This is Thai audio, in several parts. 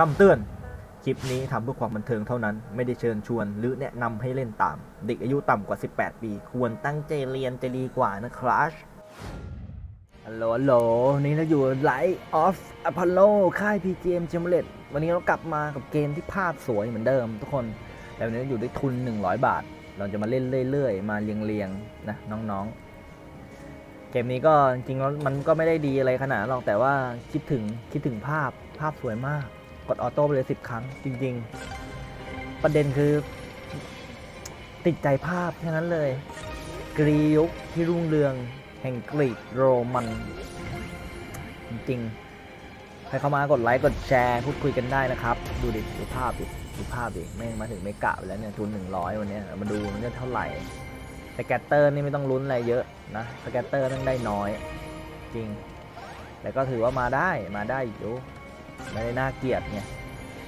คำเตือน คลิปนี้ทำเพื่อความบันเทิงเท่านั้น ไม่ได้เชิญชวน หรือแนะนำให้เล่นตาม เด็กอายุต่ำกว่า 18 ปี ควรตั้งใจเรียนจะดีกว่านะครับฮัลโหลฮัลโหลนี่เราอยู่ไลท์ออฟอพอลโลค่าย PGM g e m l e t วันนี้เรากลับมากับเกมที่ภาพสวยเหมือนเดิมทุกคน แต่วันนี้เราอยู่ด้วยทุน 100 บาท เราจะมาเล่นเรื่อยๆ มาเรียงๆนะน้องๆ เกมนี้ก็จริงๆมันก็ไม่ได้ดีอะไรขนาดนั้นหรอกแต่ว่าคิดถึงคิดถึงภาพภาพสวยมาก กดออโต้ไปเลยสิบครั้ง จริง ๆ ประเด็นคือติดใจภาพแค่นั้นเลย กรียุคที่รุ่งเรือง แห่งกรีกโรมัน จริงๆใครเข้ามากดไลค์ กดแชร์ พูดคุยกันได้นะครับ ดูดิดูภาพดิดูภาพดิแม่งมาถึงไม่กะไปแล้วเนี่ยทุนหนึ่งร้อยวันนี้มาดูมันจะเท่าไหร่สแกตเตอร์นี่ไม่ต้องลุ้นอะไรเยอะนะสแกตเตอร์ต้องได้น้อย จริง แต่ก็ถือว่ามาได้มาได้อยู่ ไม่ได้น่าเกลียดไง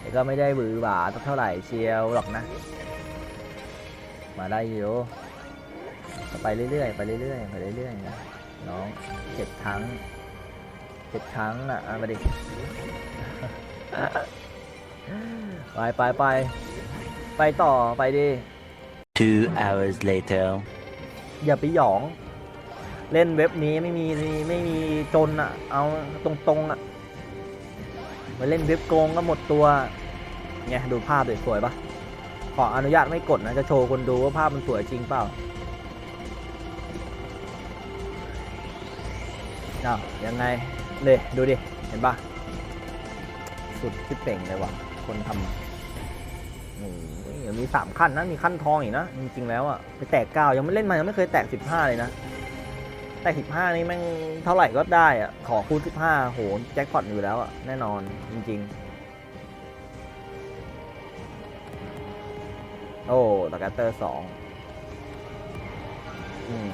แต่ก็ไม่ได้บือหวาสักเท่าไหร่เชียวหรอกนะ มาได้อยู่ก็ไปเรื่อยๆไปเรื่อยๆไปเรื่อยๆนะน้องเจ็ดครั้งเจ็ดครั้งอะเอามาดิไปไปไปไปต่อไปดิ Two hours later. อย่าไปหยอง เล่นเว็บนี้ไม่มีไม่มีจนอะ เอาตรงๆอะ มาเล่นเว็บโกงก็หมดตัวไงดูภาพสวยๆปะขออนุญาตไม่กดนะ จะโชว์คนดูว่าภาพมันสวยจริงเปล่าอ้าวยังไงเลยดูดิ เห็นปะสุดที่เป่งเลยว่ะ คนทำโอ้ยเดี๋ยวมีสามขั้นนะ มีขั้นทองอีกนะ จริงๆแล้วอะไปแตกเก้ายังไม่เล่นมา ยังไม่เคยแตกสิบห้าเลยนะ แตกสิบห้านี่แม่งเท่าไหร่ก็ได้อะขอคูณสิบห้าโหแจ็คพอตอยู่แล้วอะแน่นอนจริง ๆ โอ้ตะแกตเตอร์สองอืม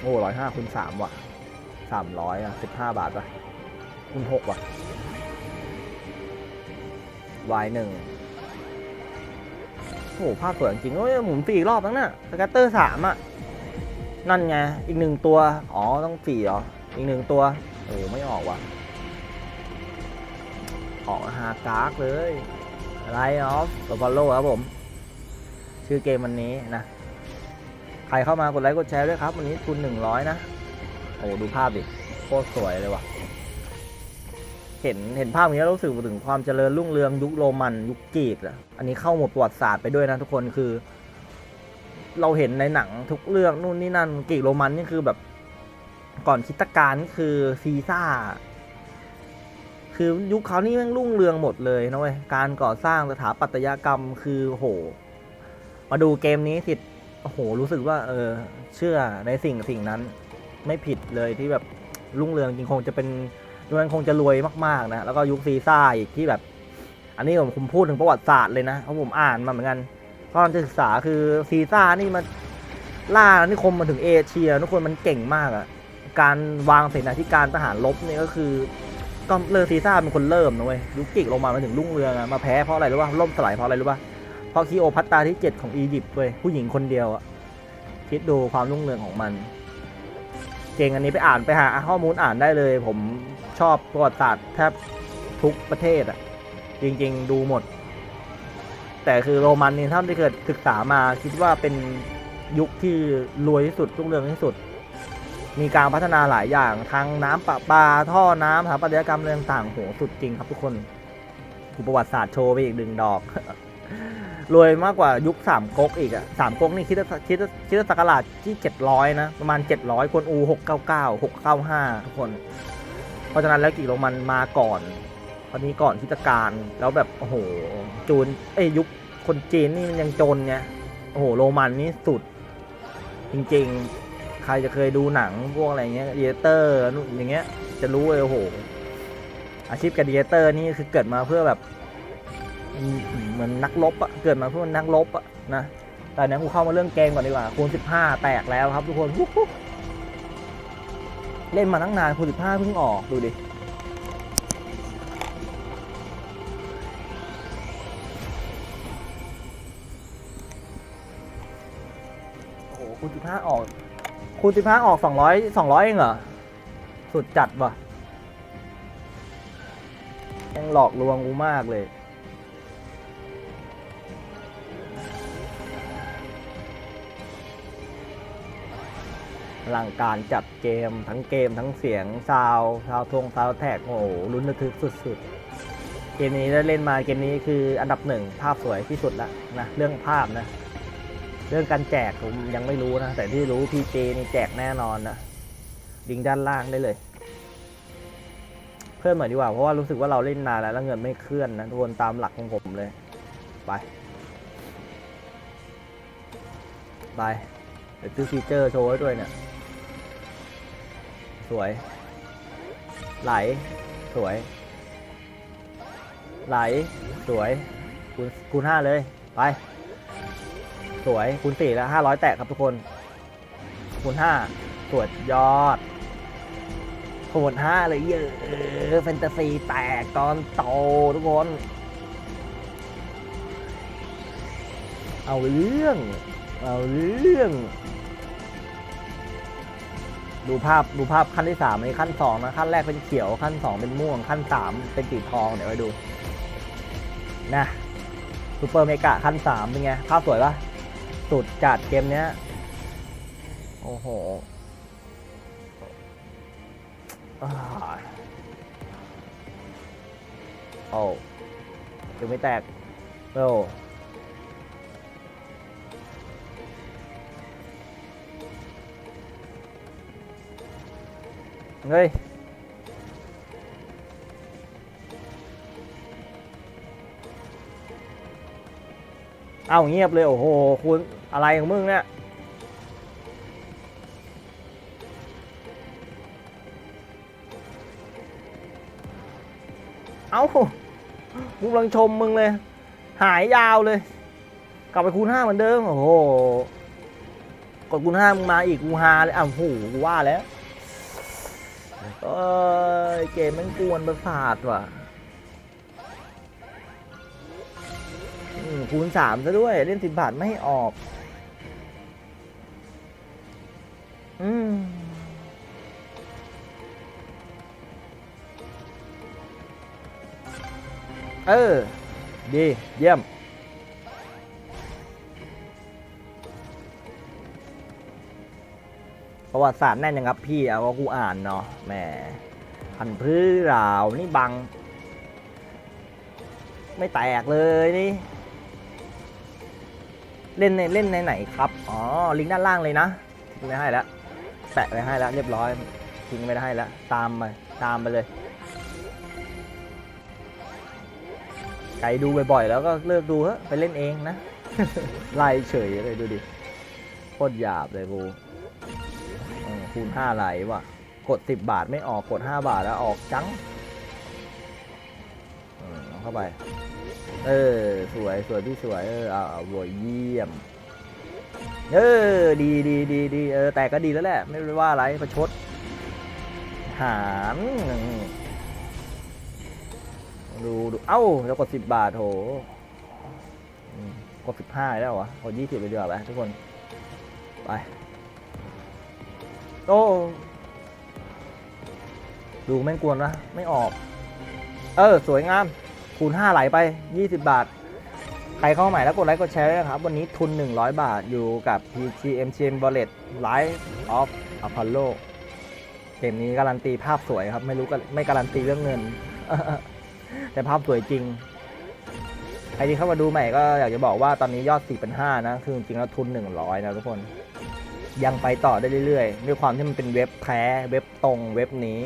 โอ้ร้อยห้าคูณสามว่ะสามร้อยอะสิบห้าบาทป่ะคูณหกว่ะวายหนึ่งโอ้ภาพสวยจริงโอ้ยหมุนฟรีอีกรอบแล้วน่ะสแกตเตอร์สามอะ นั่นไง อีกหนึ่งตัว อ๋อ ต้องสี่เหรอ อีกหนึ่งตัว โอ้ไม่ออกว่ะ ออกหากากเลยไลออฟตัวบอลโลครับผม ชื่อเกมวันนี้นะ ใครเข้ามากดไลค์กดแชร์ด้วยครับ วันนี้ทุนหนึ่งร้อยนะ โอ้ดูภาพดิ โคตรสวยเลยว่ะ เห็นเห็นภาพอย่างนี้รู้สึกถึงความเจริญรุ่งเรืองยุคโรมันยุคกรีกอะอันนี้เข้าหมดประวัติศาสตร์ไปด้วยนะทุกคนคือ เราเห็นในหนังทุกเรื่องนู่นนี่นั่นกรีกโรมันนี่คือแบบก่อนคิดตการนี่คือซีซ่า คือยุคเขานี่แม่งรุ่งเรืองหมดเลยนะเว้ยการก่อสร้างสถาปัตยกรรมคือโห มาดูเกมนี้สิโอ้โหรู้สึกว่า เออ เชื่อในสิ่งสิ่งนั้น ไม่ผิดเลยที่แบบรุ่งเรืองจริงคงจะเป็นยุคนั้นคงจะรวยมากๆนะแล้วก็ยุคซีซ่าอีกที่แบบ อันนี้ผมผมพูดถึงประวัติศาสตร์เลยนะเพราะผมอ่านมาเหมือนกัน ตอนศึกษาคือซีซ่านี่มันล่าอาณานิคมมาถึงเอเชีย ทุกคนมันเก่งมากอะการวางเสนาธิการทหารรบเนี่ยก็คือก็เลอซีซ่าเป็นคนเริ่มนะเว้ยยุคกรีกโรมันมาถึงรุ่งเรืองอะมาแพ้เพราะอะไรรู้ป่ะล่มสลายเพราะอะไรรู้ป่ะเพราะคีโอพัตตาที่ 7 ของอียิปต์เว้ยผู้หญิงคนเดียวอะคิดดูความรุ่งเรืองของมัน เก่งอันนี้ไปอ่านไปหาข้อมูลอ่านได้เลย ผมชอบประวัติศาสตร์แทบทุกประเทศอะจริง ๆ ดูหมด แต่คือโรมันนี่ท่านที่เกิดศึกษามาคิดว่าเป็นยุคที่รวยที่สุดรุ่งเรืองที่สุด มีการพัฒนาหลายอย่างทั้งน้ำประปาท่อน้ำสถาปัตยกรรมเรื่องต่างโหสุดจริงครับทุกคนกูประวัติศาสตร์โชว์ไปอีกหนึ่งดอกรวยมากกว่ายุคสามก๊กอีกอะสามก๊กนี่คิดว่าคิดว่าคิดว่าสักราชที่เจ็ดร้อยนะประมาณเจ็ดร้อยคนอูหกเก้าเก้าหกเก้าห้าทุกคน เพราะฉะนั้นแล้วกี่โรมันมาก่อน ตอนนี้ก่อนทิตการแล้วแบบโอ้โหจูนเอ้ยยุคคนจีนนี่มันยังจนไงโอ้โหโรมันนี่สุด จริงๆ ใครจะเคยดูหนังพวกอะไรเงี้ยดีเตอร์นู่นอย่างเงี้ย จะรู้เลยโอ้โห อาชีพการดีเตอร์นี่คือเกิดมาเพื่อแบบเหมือนนักรบอะเกิดมาเพื่อนนักรบอะนะแต่เนี้ยกูเข้ามาเรื่องเกมก่อนดีกว่าคูณ15แตกแล้วครับทุกคนเล่นมาตั้งนานคูณ15เพิ่งออกดูดิ คูณ15ออก200 200เองเหรอ สุดจัดว่ะยังหลอกลวงกูมากเลยอลังการจัดเกมทั้งเกมทั้งเสียงซาวซาวทงซาวแท็กโอ้โหลุ้นระทึกสุดๆ เกมนี้ได้เล่นมาเกมนี้คืออันดับหนึ่งภาพสวยที่สุดละนะ เรื่องภาพนะ เรื่องการแจกผมยังไม่รู้นะ แต่ที่รู้พีเจนี่แจกแน่นอนนะลิงด้านล่างได้เลย เพิ่มหน่อยดีกว่า เพราะว่ารู้สึกว่าเราเล่นนานแล้วแล้วเงินไม่เคลื่อนนะทุกคนตามหลักของผมเลย ไป ไปเดี๋ยวซื้อฟีเจอร์โชว์ไว้ด้วยเนี่ย สวย ไหล สวย ไหล สวยคูณคูณห้าเลย ไป สวยคูณสี่แล้วห้าร้อยแตะครับทุกคนคูณห้าสวดยอดคูณห้าเลยเยอะแฟนตาซีแตกตอนโตทุกคน เอาเรื่อง เอาเรื่อง ดูภาพดูภาพขั้นที่สามในขั้นสองนะ ขั้นแรกเป็นเขียวขั้นสองเป็นม่วงขั้นสามเป็นสีทองเดี๋ยวไปดู นะซูเปอร์เมกะขั้นสามเป็นไง ภาพสวยปะ สุดจัดเกมเนี้ย โอ้โหโอ้ยังไม่แตกโอ้เฮ้ยเอาเงียบเลย โอ้โห คุณ อะไรของมึงเนี่ยเอากูกำลังชมมึงเลย หายยาวเลย กลับไปคูณห้าเหมือนเดิม โอ้โห กดคูณห้ามึงมาอีกกูฮาเลยอ้าวโหกูว่าแล้วเอ้ยเกมมันกวนประสาทว่ะคูณสามซะด้วย เล่นสิบบาทไม่ออก อืมเออ ดี เยี่ยม ประวัติศาสตร์แน่นยังครับพี่เอาว่ากูอ่านเนาะแหมพันพื้ราวนี่บัง ไม่แตกเลยนี่ เล่นในเล่นในไหนครับ อ๋อ ลิงก์ด้านล่างเลยนะทิ้งไม่ให้แล้ว แปะไว้ให้แล้วเรียบร้อยทิ้งไม่ได้ให้แล้วตามไปตามไปเลย ไก่ดูบ่อยๆแล้วก็เลิกดูเถอะไปเล่นเองนะไล่เฉยเลยดูดิโคตรหยาบเลยกูคูณห้าไหลว่ะ กด10บาทไม่ออกกด5บาทแล้วออกจังเข้าไป เออ สวยสวยพี่สวย เออเอาเอาโวยเยี่ยม เออดีดีดีดีเออแต่ก็ดีแล้วแหละ ไม่ได้ว่าอะไรประชด หารดูดูเอ้าแล้วกดสิบบาทโถอืมกดสิบห้าแล้วเหรอกดยี่สิบไปดีกว่าไปทุกคน ไป โอ้ดูแม่งกวนนะ ไม่ออก เออ สวยงาม คูณ5ไหลไป20บาท ใครเข้ามาใหม่แล้วกดไลค์กดแชร์ด้วยนะครับ วันนี้ทุน 100 บาทอยู่กับ PTMCM Wallet Life of Apollo เกมนี้การันตีภาพสวยครับ ไม่รู้ไม่การันตีเรื่องเงิน แต่ภาพสวยจริงใครที่เข้ามาดูใหม่ก็อยากจะบอกว่าตอนนี้ยอด 4,500นะ คือจริงแล้วทุน 100 นะทุกคน ยังไปต่อได้เรื่อยๆ ด้วยความที่มันเป็นเว็บแท้เว็บตรงเว็บนี้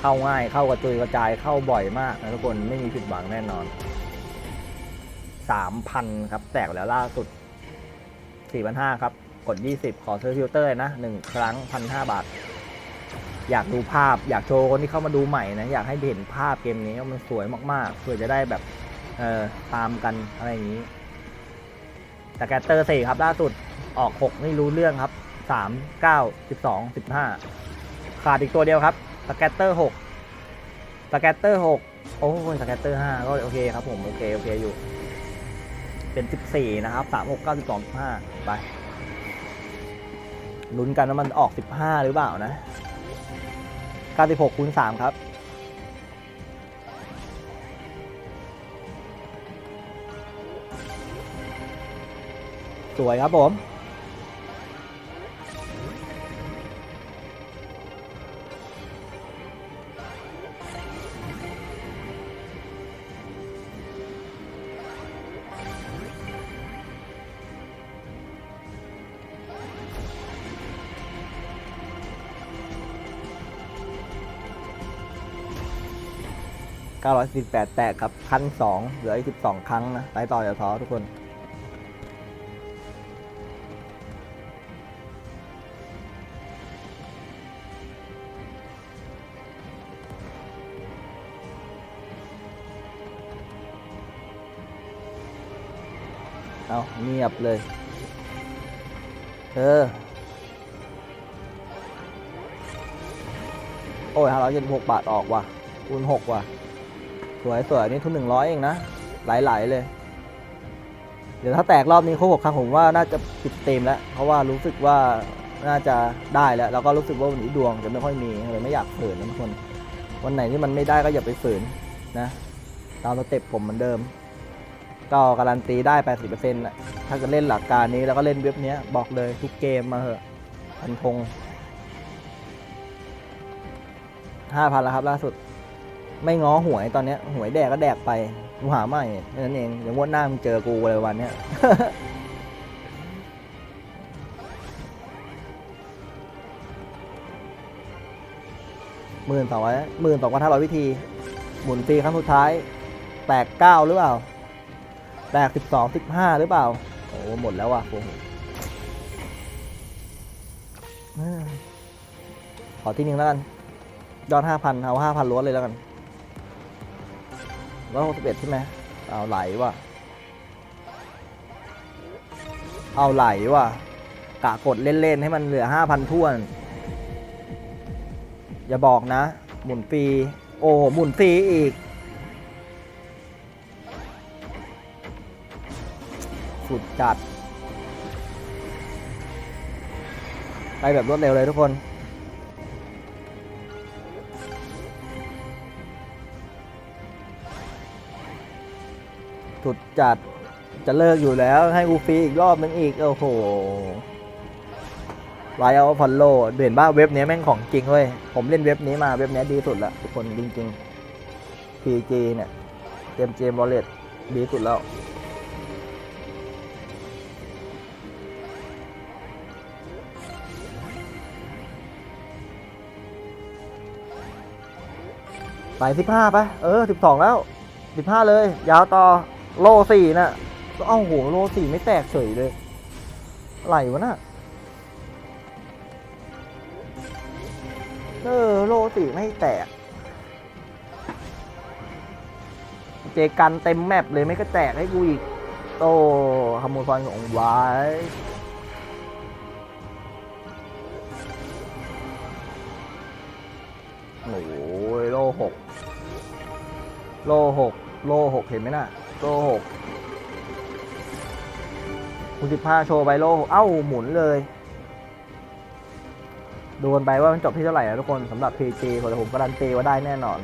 เข้าง่ายเข้ากระจุยกระจายเข้าบ่อยมากนะทุกคนไม่มีผิดหวังแน่นอน 3,000 ครับ แตกแล้วล่าสุด 4,500 ครับ กด 20 ขอซื้อฟิลเตอร์นะ 1 ครั้ง 1,500 บาท อยากดูภาพอยากโชว์คนที่เข้ามาดูใหม่นะ อยากให้เห็นภาพเกมนี้ว่ามันสวยมากๆเพื่อจะได้แบบ เออตามกันอะไรอย่างนี้แต่แกตเตอร์สี่ครับ ล่าสุดออก 6 ไม่รู้เรื่องครับ 3 9 12 15 ขาดอีกตัวเดียวครับสแกตเตอร์หกสแกตเตอร์หกโอ้ยสแกตเตอร์ห้าก็โอเคครับผม โอเค โอเคอยู่ เป็น 14 นะครับ 36 92 15 ไปลุ้นกันว่ามันออก 15 หรือเปล่านะ 96คูณ3ครับ สวยครับผม 948 แตกครับพันสองเหลืออีก12 ครั้งนะไปต่ออย่าท้อทุกคน เอาเงียบเลยเออโอ้ยห้าร้อยเจ็ดหกบาทออกว่ะคูณหกว่ะ สวยสวยนี่ทุนหนึ่งร้อยเองนะไหลๆเลย เดี๋ยวถ้าแตกรอบนี้โครบหกครั้งผมว่าน่าจะปิดสตรีมแล้ว เพราะว่ารู้สึกว่าน่าจะได้แล้ว แล้วก็รู้สึกว่าวันนี้ดวงจะไม่ค่อยมีเลยไม่อยากฝืนนะทุกคน วันไหนที่มันไม่ได้ก็อย่าไปฝืนนะ ตามสเต็ปผมเหมือนเดิม ก็การันตีได้80%นต์ะถ้าจะเล่นหลักการนี้แล้วก็เล่นเว็บนี้บอกเลยทุกเกมมาเหอะพันธงห้าพันแล้วครับล่าสุด ไม่ง้อหวยตอนเนี้ยหวยแดกก็แดกไปกูหาไม่แค่นั้นเองเดี๋ยวงวดหน้ามึงเจอกูเลยวันเนี้ย หมื่นสองร้อยหมื่นสองพันห้าร้อยวิธี หมุนฟรีครั้งสุดท้ายแตกเก้าหรือเปล่า แตกสิบสองสิบห้าหรือเปล่า โอ้โหหมดแล้วว่ะโอ้โหเอ้ยขอที่หนึ่งแล้วกัน ยอดห้าพันเอาห้าพันล้วนเลยแล้วกัน ร้อยหกสิบเอ็ดใช่ไหมเอาไหลว่ะ เอาไหลว่ะ กะกดเล่น ๆ ให้มันเหลือห้าพันท่วน อย่าบอกนะ หมุนฟรี โอ้หมุนฟรีอีก สุดจัด ไปแบบรวดเร็วเลยทุกคน สุดจัดจะเลิกอยู่แล้วให้กูฟรีอีกรอบนึงอีก โอ้โหไลออฟพอลโลเห็นว่าเว็บนี้แม่งของจริงเว้ย ผมเล่นเว็บนี้มาเว็บนี้ดีสุดละทุกคนจริงๆ PG เนี่ยเกมเจมวอลเลตดีสุดแล้วไปสิบห้าไปเออสิบสองแล้วสิบห้าเลย ยาวต่อ โลสี่น่ะเอ้าโหโลสี่ไม่แตกเฉยเลยอะไรวะน่ะเออโลสี่ไม่แตก เจกันเต็มแมปเลยไม่ก็แตกให้กูอีกโตขโมยฟันของไว้โอ้ยโลหกโลหกโลหกเห็นไหมน่ะ โลหกคุณสิบห้าโชว์ไปโลเอ้า หมุนเลย ดูกันไปว่ามันจบที่เท่าไหร่นะทุกคนสำหรับ PG ผมผมการันตีว่าได้แน่นอน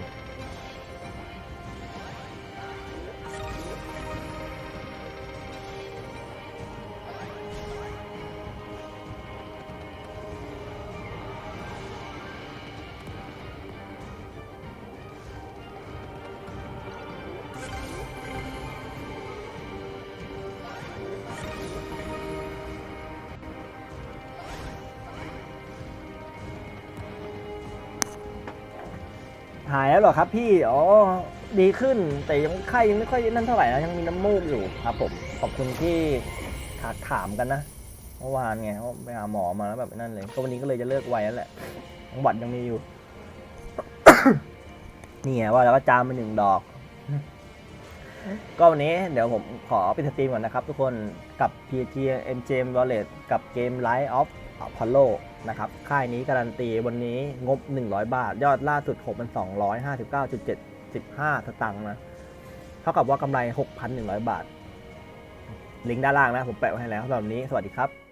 ายแล้วเหรอครับพี่ อ๋อ ดีขึ้น แต่ยังไข้ยังไม่ค่อยนั่นเท่าไหร่นะยังมีน้ำมูกอยู่ครับผม ขอบคุณที่ถามถามกันนะ เมื่อวานไงเขาไปหาหมอมาแล้วแบบนั่นเลย ก็วันนี้ก็เลยจะเลิกไวแล้วแหละยังหวัดยังมีอยู่ นี่ไงว่าแล้วก็จามไปหนึ่งดอก ก็วันนี้เดี๋ยวผมขอปิดสตรีมก่อนนะครับทุกคนกับ PG MJ Wallet กับเกม Light of พอลโลนะครับ ค่ายนี้การันตีวันนี้งบ 100 บาท ยอดล่าสุด6,259.75 สตังค์นะ เท่ากับว่ากำไร 6,100 บาท ลิงก์ด้านล่างนะ ผมแปะไว้ให้แล้วสำหรับวันนี้ สวัสดีครับ